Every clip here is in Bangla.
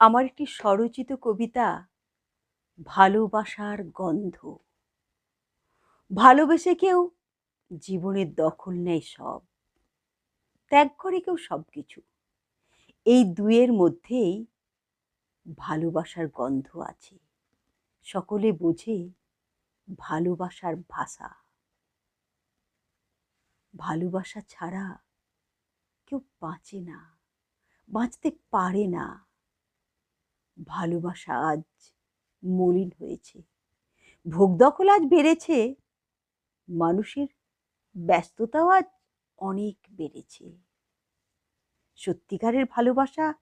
আমার একটি স্বরচিত কবিতা, ভালোবাসার গন্ধ। ভালোবেসে কেউ জীবনের দখল নেয় সব, ত্যাগ করে কেউ সব কিছু এই দুয়ের মধ্যেই ভালোবাসার গন্ধ আছে। সকলে বোঝে ভালোবাসার ভাষা। ভালোবাসা ছাড়া কেউ বাঁচে না, বাঁচতে পারে না। ভালোবাসা আজ মলিন হয়েছে। ভোগ দখল আজ বেড়েছে, মানুষের ব্যস্ততাও আজ অনেক বেড়েছে। সত্যিকারের ভালোবাসা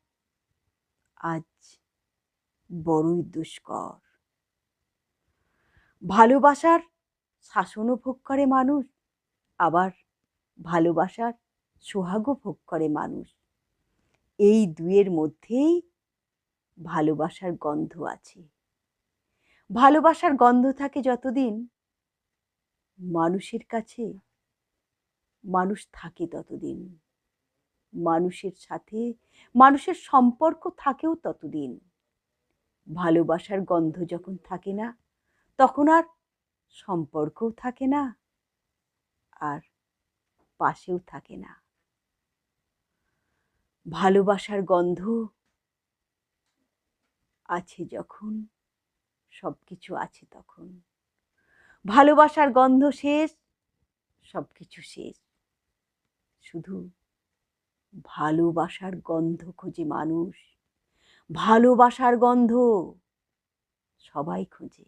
আজ বড়ই দুষ্কর। ভালোবাসার শাসনও ভোগ করে মানুষ, আবার ভালোবাসার সোহাগও ভোগ করে মানুষ। এই দুয়ের মধ্যেই ভালোবাসার গন্ধ আছে। ভালোবাসার গন্ধ থাকে যতদিন মানুষের কাছে মানুষ থাকে ততদিন। মানুষের সাথে মানুষের সম্পর্ক থাকেও ততদিন। ভালোবাসার গন্ধ যখন থাকে না, তখন আর সম্পর্কও থাকে না, আর পাশেও থাকে না। ভালোবাসার গন্ধ আছে যখন সব কিছু আছে তখন। ভালোবাসার গন্ধ শেষ সব কিছু শেষ। শুধু ভালোবাসার গন্ধ খোঁজে মানুষ। ভালোবাসার গন্ধ সবাই খোঁজে।